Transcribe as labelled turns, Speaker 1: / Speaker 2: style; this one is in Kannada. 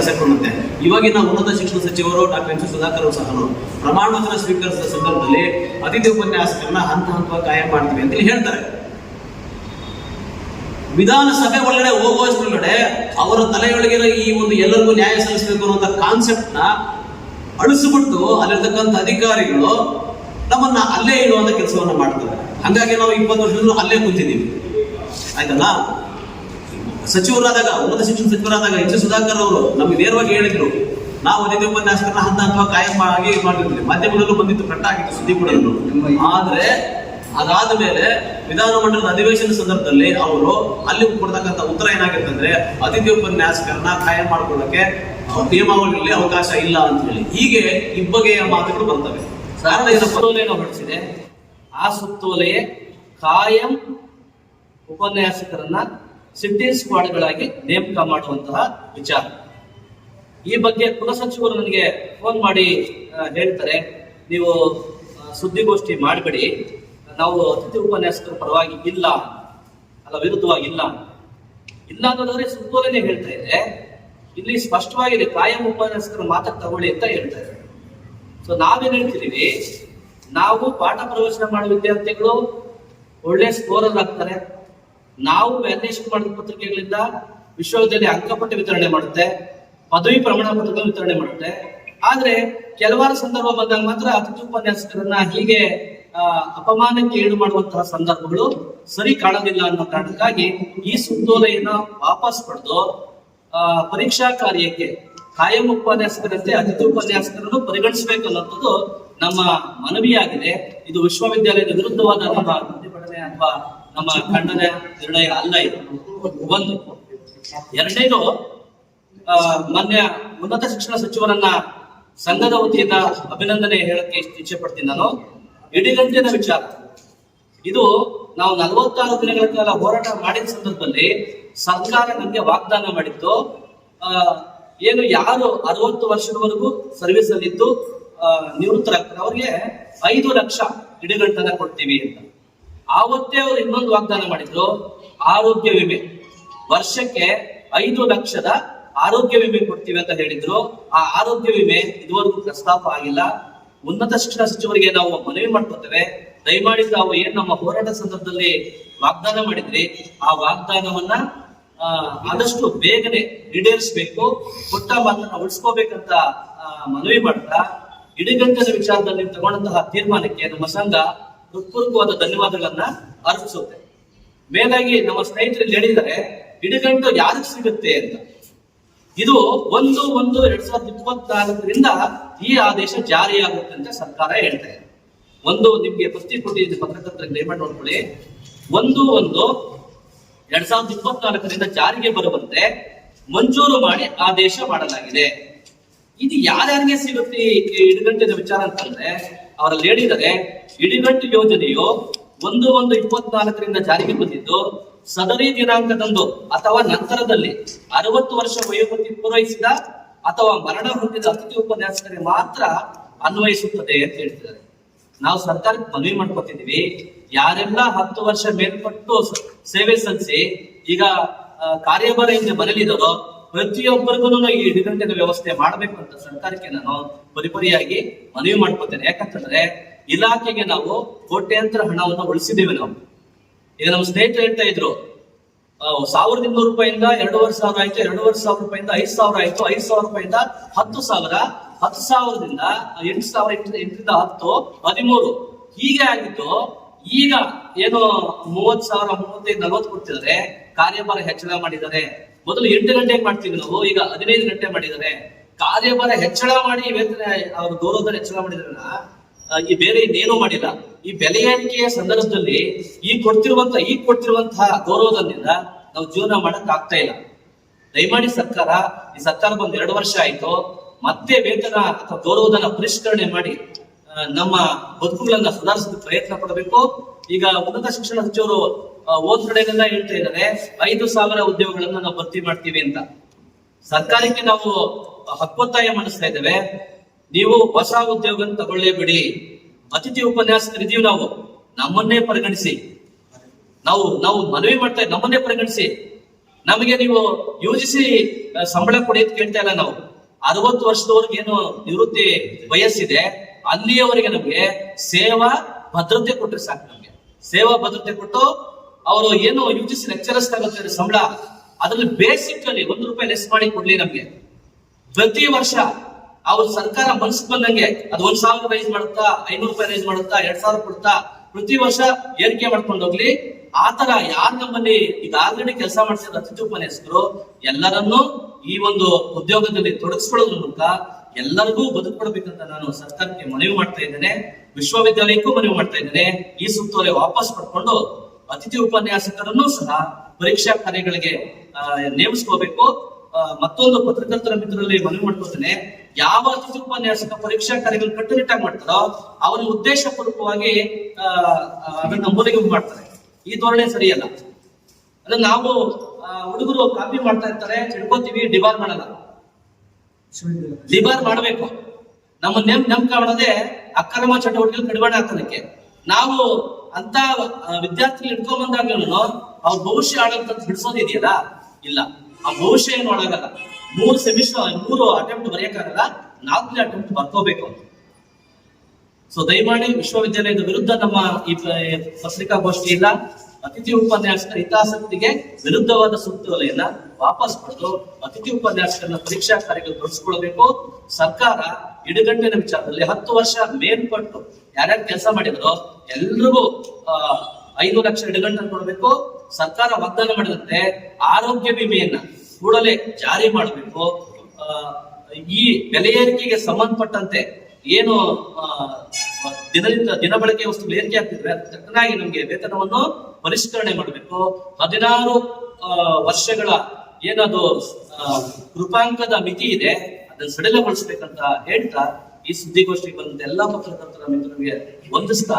Speaker 1: ವಲಸೆ ಕೊಡುತ್ತೆ. ಇವಾಗಿನ ಉನ್ನತ ಶಿಕ್ಷಣ ಸಚಿವರು ಡಾಕ್ಟರ್ ಎಂ ಸಿ. ಸುಧಾಕರ್ ಸಹ ಪ್ರಮಾಣ ವಚನ ಸ್ವೀಕರಿಸಿದ ಸಂದರ್ಭದಲ್ಲಿ ಅತಿಥಿ ಉಪನ್ಯಾಸಕರನ್ನ ಹಂತ ಹಂತವಾಗಿ ಕಾಯಂ ಮಾಡ್ತೀವಿ ಅಂತ ಹೇಳ್ತಾರೆ. ವಿಧಾನಸಭೆ ಒಳಗಡೆ ಹೋಗುವಷ್ಟರೊಳಗಡೆ ಅವರ ತಲೆಯೊಳಗೆ ಈ ಒಂದು ಎಲ್ಲರಿಗೂ ನ್ಯಾಯ ಸಲ್ಲಿಸಬೇಕು ಅನ್ನುವಂಥ ಕಾನ್ಸೆಪ್ಟ್ನ ಅಳಿಸ್ಬಿಟ್ಟು ಅಲ್ಲಿರ್ತಕ್ಕಂಥ ಅಧಿಕಾರಿಗಳು ನಮ್ಮನ್ನ ಅಲ್ಲೇ ಇಡುವಂತ ಕೆಲಸವನ್ನ ಮಾಡ್ತಾರೆ ಹಂಗಾಗಿ ನಾವು ಇಪ್ಪತ್ತು ವರ್ಷದಿಂದ ಅಲ್ಲೇ ಕೂತಿದ್ದೀವಿ. ಆಯ್ತಲ್ಲ? ಸಚಿವರಾದಾಗ ಉನ್ನತ ಶಿಕ್ಷಣ ಸಚಿವರಾದಾಗ ಎಚ್ ಎಸ್ ಸುಧಾಕರ್ ಅವರು ನಮಗೆ ನೇರವಾಗಿ ಹೇಳಿದ್ರು ನಾವು ನಿಧಿ ಉಪನ್ಯಾಸಕರನ್ನ ಹಂತ ಹಂತವಾಗಿ ಕಾಯಂ ಆಗಿ ಮಾಡಿರ್ತೀವಿ ಮಾಧ್ಯಮದಲ್ಲೂ ಬಂದಿತ್ತು ಕಟ್ಟ ಆಗಿತ್ತು ಸುದ್ದಿ ಕೂಡ. ಆದ್ರೆ ಅದಾದ ಮೇಲೆ ವಿಧಾನಮಂಡಲದ ಅಧಿವೇಶನ ಸಂದರ್ಭದಲ್ಲಿ ಅವರು ಅಲ್ಲಿ ಕೊಡ್ತಕ್ಕಂಥ ಉತ್ತರ ಏನಾಗಿತ್ತಂದ್ರೆ ಅತಿಥಿ ಉಪನ್ಯಾಸಕರನ್ನ ಕಾಯಂ ಮಾಡ್ಕೊಳ್ಳಕ್ಕೆ ಅವ್ರ ನಿಯಮಾವಳಿಯಲ್ಲಿ ಅವಕಾಶ ಇಲ್ಲ ಅಂತ ಹೇಳಿ. ಹೀಗೆ ಇಬ್ಬಗೆಯ ಮಾತುಗಳು ಬರ್ತವೆ. ಕಾರಣ ಇದರ
Speaker 2: ಸುತ್ತೋಲೆಯನ್ನು ಹೊರಡಿಸಿದೆ. ಆ ಸುತ್ತೋಲೆಯೇ ಕಾಯಂ ಉಪನ್ಯಾಸಕರನ್ನ ಸಿಟ್ಟಿಂಗ್ ಸ್ಕ್ವಾಡ್ಗಳಾಗಿ ನೇಮಕ ಮಾಡುವಂತಹ ವಿಚಾರ. ಈ ಬಗ್ಗೆ ಕುಲಸಚಿವರು ನನಗೆ ಫೋನ್ ಮಾಡಿ ಹೇಳ್ತಾರೆ. ನೀವು ಸುದ್ದಿಗೋಷ್ಠಿ ಮಾಡಬೇಡಿ. ನಾವು ಅತಿಥಿ ಉಪನ್ಯಾಸಕರ ಪರವಾಗಿ ಇಲ್ಲ. ಅಲ್ಲ, ವಿರುದ್ಧವಾಗಿ ಇಲ್ಲ. ಅನ್ನೋದಾದ್ರೆ ಸುತ್ತೋಲೆ ಹೇಳ್ತಾ ಇದೆ ಇಲ್ಲಿ ಸ್ಪಷ್ಟವಾಗಿದೆ ಕಾಯಂ ಉಪನ್ಯಾಸಕರ ಮಾತಕ್ಕೆ ತಗೊಳ್ಳಿ ಅಂತ ಹೇಳ್ತಾ ಇದ್ದಾರೆ. ಸೊ ನಾವೇನು ಹೇಳ್ತಿದ್ದೀವಿ? ನಾವು ಪಾಠ ಪ್ರವಚನ ಮಾಡುವ ವಿದ್ಯಾರ್ಥಿಗಳು ಒಳ್ಳೆ ಸ್ಕೋರರ್ ಆಗ್ತಾರೆ. ನಾವು ವ್ಯಾಲ್ಯೂಯೇಷನ್ ಮಾಡಿದ ಪತ್ರಿಕೆಗಳಿಂದ ವಿಶ್ವವಿದ್ಯಾಲಯ ಅಂಕಪಟ್ಟಿ ವಿತರಣೆ ಮಾಡುತ್ತೆ, ಪದವಿ ಪ್ರಮಾಣ ಪತ್ರಗಳನ್ನು ವಿತರಣೆ ಮಾಡುತ್ತೆ. ಆದ್ರೆ ಕೆಲವಾರು ಸಂದರ್ಭ ಬಂದಾಗ ಮಾತ್ರ ಅತಿಥಿ ಉಪನ್ಯಾಸಕರನ್ನ ಹೀಗೆ ಅಪಮಾನಕ್ಕೆ ಈಡು ಮಾಡುವಂತಹ ಸಂದರ್ಭಗಳು ಸರಿ ಕಾಣೋದಿಲ್ಲ ಅನ್ನೋ ಕಾರಣಕ್ಕಾಗಿ ಈ ಸುತ್ತೋಲೆಯನ್ನ ವಾಪಸ್ ಪಡೆದು ಪರೀಕ್ಷಾ ಕಾರ್ಯಕ್ಕೆ ಕಾಯಂ ಉಪನ್ಯಾಸಕರಂತೆ ಅತಿಥಿ ಉಪನ್ಯಾಸಕರನ್ನು ಪರಿಗಣಿಸಬೇಕು ಅನ್ನೋದು ನಮ್ಮ ಮನವಿಯಾಗಿದೆ. ಇದು ವಿಶ್ವವಿದ್ಯಾಲಯದ ವಿರುದ್ಧವಾದ ನಮ್ಮ ಪ್ರತಿಭಟನೆ ಅಥವಾ ನಮ್ಮ ಖಂಡನೆ ನಿರ್ಣಯ ಅಲ್ಲ ಇದು. ಒಂದು. ಎರಡನೇದು ಮೊನ್ನೆ ಉನ್ನತ ಶಿಕ್ಷಣ ಸಚಿವರನ್ನ ಸಂಘದ ವತಿಯಿಂದ ಅಭಿನಂದನೆ ಹೇಳಕ್ಕೆ ಇಚ್ಛೆ ಪಡ್ತೀನಿ ನಾನು. ಇಡಿಗಂಟಿನ ವಿಚಾರ. ಇದು ನಾವು ನಲವತ್ತಾರು ದಿನಗಳ ಕಾಲ ಹೋರಾಟ ಮಾಡಿದ ಸಂದರ್ಭದಲ್ಲಿ ಸರ್ಕಾರ ನಮಗೆ ವಾಗ್ದಾನ ಮಾಡಿತ್ತು. ಏನು ಯಾರು ಅರವತ್ತು ವರ್ಷದವರೆಗೂ ಸರ್ವಿಸ್ ಅಲ್ಲಿ ಇದ್ದು ನಿವೃತ್ತರಾಗ್ತಾರೆ. ಅವ್ರಿಗೆ ಐದು ಲಕ್ಷ ಇಡಿಗಂಟನ್ನ ಕೊಡ್ತೀವಿ ಅಂತ. ಆವತ್ತೇ ಅವರು ಇನ್ನೊಂದು ವಾಗ್ದಾನ ಮಾಡಿದ್ರು, ಆರೋಗ್ಯ ವಿಮೆ. ವರ್ಷಕ್ಕೆ ಐದು ಲಕ್ಷದ ಆರೋಗ್ಯ ವಿಮೆ ಕೊಡ್ತೀವಿ ಅಂತ ಹೇಳಿದ್ರು. ಆ ಆರೋಗ್ಯ ವಿಮೆ ಇದುವರೆಗೂ ಪ್ರಸ್ತಾಪ ಆಗಿಲ್ಲ. ಉನ್ನತ ಶಿಕ್ಷಣ ಸಚಿವರಿಗೆ ನಾವು ಮನವಿ ಮಾಡ್ಕೊತೇವೆ. ದಯಮಾಡಿ ತಾವು ಏನ್ ನಮ್ಮ ಹೋರಾಟ ಸಂದರ್ಭದಲ್ಲಿ ವಾಗ್ದಾನ ಮಾಡಿದ್ರಿ, ಆ ವಾಗ್ದಾನವನ್ನ ಆದಷ್ಟು ಬೇಗನೆ ಈಡೇರಿಸಬೇಕು, ಕೊಟ್ಟ ಮಾತನ್ನ ಉಳಿಸ್ಕೋಬೇಕಂತ ಮನವಿ ಮಾಡ್ತಾ ಇಡಗಂಟದ ವಿಚಾರದಲ್ಲಿ ತಗೊಂಡಂತಹ ತೀರ್ಮಾನಕ್ಕೆ ನಮ್ಮ ಸಂಘ ಹೃತ್ಪೂರ್ವಕವಾದ ಧನ್ಯವಾದಗಳನ್ನ ಅರ್ಪಿಸುತ್ತೆ. ಮೇಲಾಗಿ ನಮ್ಮ ಸ್ನೇಹಿತರಲ್ಲಿ ಹೇಳಿದರೆ ಇಡಿಗಂಟು ಯಾರಿಗೆ ಸಿಗುತ್ತೆ ಅಂತ? ಇದು ಒಂದು ಒಂದು ಎರಡ್ ಸಾವಿರದ ಇಪ್ಪತ್ನಾಲ್ಕರಿಂದ ಈ ಆದೇಶ ಜಾರಿಯಾಗುತ್ತೆ ಅಂತ ಸರ್ಕಾರ ಹೇಳ್ತಾ ಇದೆ. ಒಂದು ನಿಮ್ಗೆ ಪ್ರಸ್ತಿ ಕೊಟ್ಟಿದ್ದ ಪತ್ರಕರ್ತರ ಗ್ರೇಮೆಂಟ್ ನೋಡ್ಕೊಳ್ಳಿ. ಒಂದು ಒಂದು ಎರಡ್ ಸಾವಿರದ ಇಪ್ಪತ್ನಾಲ್ಕರಿಂದ ಜಾರಿಗೆ ಬರುವಂತೆ ಮಂಜೂರು ಮಾಡಿ ಆದೇಶ ಮಾಡಲಾಗಿದೆ. ಇದು ಯಾರ್ಯಾರಿಗೆ ಸಿಗುತ್ತೆ ಈ ಇಡಿಗಂಟಿನ ವಿಚಾರ ಅಂತಂದ್ರೆ ಅವರಲ್ಲಿ ಹೇಳಿದರೆ, ಇಡಿಗಟ್ಟು ಯೋಜನೆಯು ಒಂದು ಒಂದು ಇಪ್ಪತ್ನಾಲ್ಕರಿಂದ ಜಾರಿಗೆ ಬಂದಿದ್ದು, ಸದರಿ ದಿನಾಂಕದಂದು ಅಥವಾ ನಂತರದಲ್ಲಿ ಅರವತ್ತು ವರ್ಷ ವಯೋಮಿತಿ ಪೂರೈಸಿದ ಅಥವಾ ಮರಣ ಹೊಂದಿದ ಅತಿಥಿ ಉಪನ್ಯಾಸಕರಿಗೆ ಮಾತ್ರ ಅನ್ವಯಿಸುತ್ತದೆ ಅಂತ ಹೇಳ್ತಿದ್ದಾರೆ. ನಾವು ಸರ್ಕಾರಕ್ಕೆ ಮನವಿ ಮಾಡ್ಕೊತಿದೀವಿ ಯಾರೆಲ್ಲ ಹತ್ತು ವರ್ಷ ಮೇಲ್ಪಟ್ಟು ಸೇವೆ ಸಲ್ಲಿಸಿ ಈಗ ಕಾರ್ಯಭಾರ ಹಿಂದೆ ಮನೇಲಿದ್ದಾರೋ ಪ್ರತಿಯೊಬ್ಬರಿಗೂ ಈ ಇಡಿಗಂಟಿನ ವ್ಯವಸ್ಥೆ ಮಾಡಬೇಕು ಅಂತ ಸರ್ಕಾರಕ್ಕೆ ನಾನು ಪರಿಪರಿಯಾಗಿ ಮನವಿ ಮಾಡ್ಕೊತೇನೆ. ಯಾಕಂತಂದ್ರೆ ಇಲಾಖೆಗೆ ನಾವು ಕೋಟ್ಯಾಂತರ ಹಣವನ್ನು ಉಳಿಸಿದ್ದೇವೆ ನಾವು. ಈಗ ನಮ್ಮ ಸ್ನೇಹಿತರು ಹೇಳ್ತಾ ಇದ್ರು ಸಾವಿರದ ಇನ್ನೂರು ರೂಪಾಯಿಂದ ಎರಡೂವರೆ ಸಾವಿರ ಆಯ್ತು, ಎರಡೂವರೆ ಸಾವಿರ ರೂಪಾಯಿಂದ ಐದು ಸಾವಿರ ಆಯ್ತು, ಐದು ಸಾವಿರ ರೂಪಾಯಿಂದ ಹತ್ತು ಸಾವಿರ, ಹತ್ತು ಸಾವಿರದಿಂದ ಎಂಟು ಸಾವಿರ, ಎಂಟು, ಎಂಟರಿಂದ ಹತ್ತು, ಹದಿಮೂರು. ಹೀಗೆ ಆಗಿದ್ದು ಈಗ ಏನು ಮೂವತ್ ಸಾವಿರ, ಮೂವತ್ತೈದು, ನಲವತ್ತು ಕೊಡ್ತಿದ್ರೆ ಕಾರ್ಯಭಾರ ಹೆಚ್ಚಳ ಮಾಡಿದ್ದಾರೆ. ಮೊದಲು ಎಂಟು ಗಂಟೆಗೆ ಮಾಡ್ತೀವಿ ನಾವು? ಈಗ ಹದಿನೈದು ಗಂಟೆ ಮಾಡಿದ್ದಾರೆ. ಕಾರ್ಯಭಾರ ಹೆಚ್ಚಳ ಮಾಡಿ ವೇತನ ಅವ್ರ ಗೌರವದಲ್ಲಿ ಹೆಚ್ಚಳ ಮಾಡಿದ್ರಲ್ಲ ಈ ಬೇರೆ ಇನ್ನೇನು ಮಾಡಿಲ್ಲ. ಈ ಬೆಲೆ ಸಂದರ್ಭದಲ್ಲಿ ಈ ಕೊಡ್ತಿರುವಂತ, ಈ ಕೊಡ್ತಿರುವಂತಹ ಗೌರವದಿಂದ ನಾವು ಜೀವನ ಮಾಡಕ್ ಆಗ್ತಾ ಇಲ್ಲ. ದಯಮಾಡಿ ಸರ್ಕಾರ, ಈ ಸರ್ಕಾರ ಬಂದ್ ಎರಡು ವರ್ಷ ಆಯ್ತು. ಮತ್ತೆ ವೇತನ ಅಥವಾ ಗೌರವದನ್ನ ಪರಿಷ್ಕರಣೆ ಮಾಡಿ ನಮ್ಮ ಬದುಕುಗಳನ್ನ ಸುಧಾರಿಸೋದಕ್ಕೆ ಪ್ರಯತ್ನ ಪಡಬೇಕು. ಈಗ ಉನ್ನತ ಶಿಕ್ಷಣ ಸಚಿವರು ಹೋದ್ ಕಡೆನೆಲ್ಲ ಹೇಳ್ತಾ ಇದ್ದಾರೆ, ಐದು ಸಾವಿರ ಉದ್ಯೋಗಗಳನ್ನ ನಾವು ಭರ್ತಿ ಮಾಡ್ತೀವಿ ಅಂತ. ಸರ್ಕಾರಕ್ಕೆ ನಾವು ಹಕ್ಕೊತ್ತಾಯ ಮಾಡಿಸ್ತಾ ಇದ್ದೇವೆ. ನೀವು ಹೊಸ ಉದ್ಯೋಗ ತಗೊಳ್ಳೇಬಿಡಿ. ಅತಿಥಿ ಉಪನ್ಯಾಸಕರಿದೀವಿ ನಾವು. ನಮ್ಮನ್ನೇ ಪರಿಗಣಿಸಿ. ನಾವು ನಾವು ಮನವಿ ಮಾಡ್ತಾ, ನಮ್ಮನ್ನೇ ಪರಿಗಣಿಸಿ. ನಮಗೆ ನೀವು ಯೋಜಿಸಿ ಸಂಬಳ ಕೊಡಿ ಅಂತ ಕೇಳ್ತಾ ಇಲ್ಲ ನಾವು. ಅರವತ್ತು ವರ್ಷದವರೆಗೆ ಏನು ನಿವೃತ್ತಿ ವಯಸ್ಸಿದೆ, ಅಲ್ಲಿಯವರೆಗೆ ನಮಗೆ ಸೇವಾ, ಭದ್ರತೆ ಕೊಟ್ಟರೆ ಸಾಕು ನಮ್ಗೆ. ಸೇವಾ ಭದ್ರತೆ ಕೊಟ್ಟು ಅವರು ಏನು ಯು ಜಿ ಸಿ ಲೆಕ್ಚರರ್ಸ್ ತಗೋತಾರೆ ಸಂಬಳ ಅದ್ರಲ್ಲಿ ಬೇಸಿಕ್ ಅಲ್ಲಿ ಒಂದು ರೂಪಾಯಿ ಲೆಸ್ ಮಾಡಿ ಕೊಡ್ಲಿ ನಮ್ಗೆ. ಪ್ರತಿ ವರ್ಷ ಅವ್ರ ಸರ್ಕಾರ ಮನ್ಸ್ ಬಂದಂಗೆ ಅದು ಒಂದ್ ಸಾವಿರ ರೈಸ್ ಮಾಡುತ್ತಾ, ಐನೂರು ರೂಪಾಯಿ ರೈಸ್ ಮಾಡುತ್ತಾ, ಎರಡ್ ಸಾವಿರ ಕೊಡ್ತಾ, ಪ್ರತಿ ವರ್ಷ ಏರಿಕೆ ಮಾಡ್ಕೊಂಡು ಹೋಗ್ಲಿ. ಆತರ ಯಾರು ನಮ್ಮಲ್ಲಿ ಈಗ ಆಲ್ರೆಡಿ ಕೆಲಸ ಮಾಡಿಸಿದ ಅತಿಥಿ ಉಪನ್ಯಾಸಕರು ಎಲ್ಲರನ್ನೂ ಈ ಒಂದು ಉದ್ಯೋಗದಲ್ಲಿ ತೊಡಗಿಸ್ಕೊಳ್ಳೋದ್ರ ಮೂಲಕ ಎಲ್ಲರಿಗೂ ಬದುಕೊಡ್ಬೇಕಂತ ನಾನು ಸರ್ಕಾರಕ್ಕೆ ಮನವಿ ಮಾಡ್ತಾ ಇದ್ದೇನೆ, ವಿಶ್ವವಿದ್ಯಾಲಯಕ್ಕೂ ಮನವಿ ಮಾಡ್ತಾ ಇದ್ದೇನೆ, ಈ ಸುತ್ತೋಲೆ ವಾಪಸ್ ಪಡ್ಕೊಂಡು ಅತಿಥಿ ಉಪನ್ಯಾಸಕರನ್ನು ಸಹ ಪರೀಕ್ಷಾ ಕಾರ್ಯಗಳಿಗೆ ನೇಮಿಸ್ಕೋಬೇಕು. ಮತ್ತೊಂದು ಪತ್ರಕರ್ತರ ಮಿತ್ರರಲ್ಲಿ ಮನವಿ ಮಾಡ್ಕೊತೇನೆ ಯಾವ ಅತಿಥಿ ಉಪನ್ಯಾಸಕ ಪರೀಕ್ಷಾ ಕಾರ್ಯಗಳು ಕಟ್ಟುನಿಟ್ಟಾಗಿ ಮಾಡ್ತಾರೋ, ಅವರು ಉದ್ದೇಶ ಪೂರ್ವಕವಾಗಿ ಅದನ್ನ ನಂಬೋದಿಗೆ ಮಾಡ್ತಾರೆ. ಈ ಧೋರಣೆ ಸರಿಯಲ್ಲ. ಅದನ್ನ ನಾವು ಹುಡುಗರು ಕಾಪಿ ಮಾಡ್ತಾ ಇರ್ತಾರೆ, ತಿಳ್ಕೊತೀವಿ, ಡಿಬಾರ್ ಮಾಡಲ್ಲ. ಡಿಬಾರ್ ಮಾಡಬೇಕು. ನಮ್ಮ ನೆಮ್ ನೆಮ್ಕ ಮಾಡೋದೇ ಅಕ್ರಮ ಚಟುವಟಿಕೆ ಕಡಿವಾಣ ಹಾಕೋದಕ್ಕೆ ನಾವು ಅಂತ ವಿದ್ಯಾರ್ಥಿ ವಿದ್ಯಾರ್ಥಿಗಳು ಇಟ್ಕೊಂಡ್ ಬಂದಾಗ್ಲೂ ಅವ್ರ ಭವಿಷ್ಯ ಆಡಳಿತ ಬಿಡಿಸೋದಿದೆಯಲ್ಲ ಇಲ್ಲ. ಆ ಭವಿಷ್ಯ ಏನು ಒಳಗಲ್ಲ ಮೂರು ಸೆಮಿಸ್ಟರ್, ಮೂರು ಅಟೆಂಪ್ಟ್ ಬರೆಯಕ್ಕಾಗಲ್ಲ. ನಾಲ್ಕನೇ ಅಟೆಂಪ್ಟ್ ಬರ್ಕೋಬೇಕು. ಸೊ ದಯಮಾಡಿ ವಿಶ್ವವಿದ್ಯಾಲಯದ ವಿರುದ್ಧ ನಮ್ಮ ಈ ಪತ್ರಿಕಾಗೋಷ್ಠಿ ಇಲ್ಲ. ಅತಿಥಿ ಉಪನ್ಯಾಸಕರ ಹಿತಾಸಕ್ತಿಗೆ ವಿರುದ್ಧವಾದ ಸುತ್ತೋಲೆಯನ್ನ ವಾಪಸ್ ಪಡೆದು ಅತಿಥಿ ಉಪನ್ಯಾಸಕರನ್ನ ಪರೀಕ್ಷಾ ಕಾರ್ಯಗಳು ತೊಡಗಿಸ್ಕೊಳ್ಬೇಕು. ಸರ್ಕಾರ ಇಡುಗಂಟಿನ ವಿಚಾರದಲ್ಲಿ ಹತ್ತು ವರ್ಷ ಮೇಲ್ಪಟ್ಟು ಯಾರ್ಯಾರು ಕೆಲಸ ಮಾಡಿದ್ರು ಎಲ್ರಿಗೂ ಐದು ಲಕ್ಷ ಇಡುಗಂಟನ್ನು ಕೊಡಬೇಕು. ಸರ್ಕಾರ ವಾಗ್ದಾನ ಮಾಡಿದಂತೆ ಆರೋಗ್ಯ ವಿಮೆಯನ್ನ ಕೂಡಲೇ ಜಾರಿ ಮಾಡಬೇಕು. ಈ ಬೆಲೆ ಏರಿಕೆಗೆ ಸಂಬಂಧಪಟ್ಟಂತೆ ಏನು ದಿನದಿಂದ ದಿನ ಬಳಕೆ ವಸ್ತುಗಳು ಏರಿಕೆ ಆಗ್ತಿದ್ರೆ ಅದಕ್ಕೆ ತಕ್ಕನಾಗಿ ನಮಗೆ ವೇತನವನ್ನು ಪರಿಷ್ಕರಣೆ ಮಾಡಬೇಕು. ಹದಿನಾರು ವರ್ಷಗಳ ಏನದು ಕೃಪಾಂಕದ ಮಿತಿ ಇದೆ, ಅದನ್ನು ಸಡಿಲಗೊಳಿಸ್ಬೇಕಂತ ಹೇಳ್ತಾ ಈ ಸುದ್ದಿಗೋಷ್ಠಿಗೆ ಬಂದ ಎಲ್ಲಾ ಪತ್ರಕರ್ತರ ಮಿತ್ರರಿಗೆ ವಂದಿಸ್ತಾ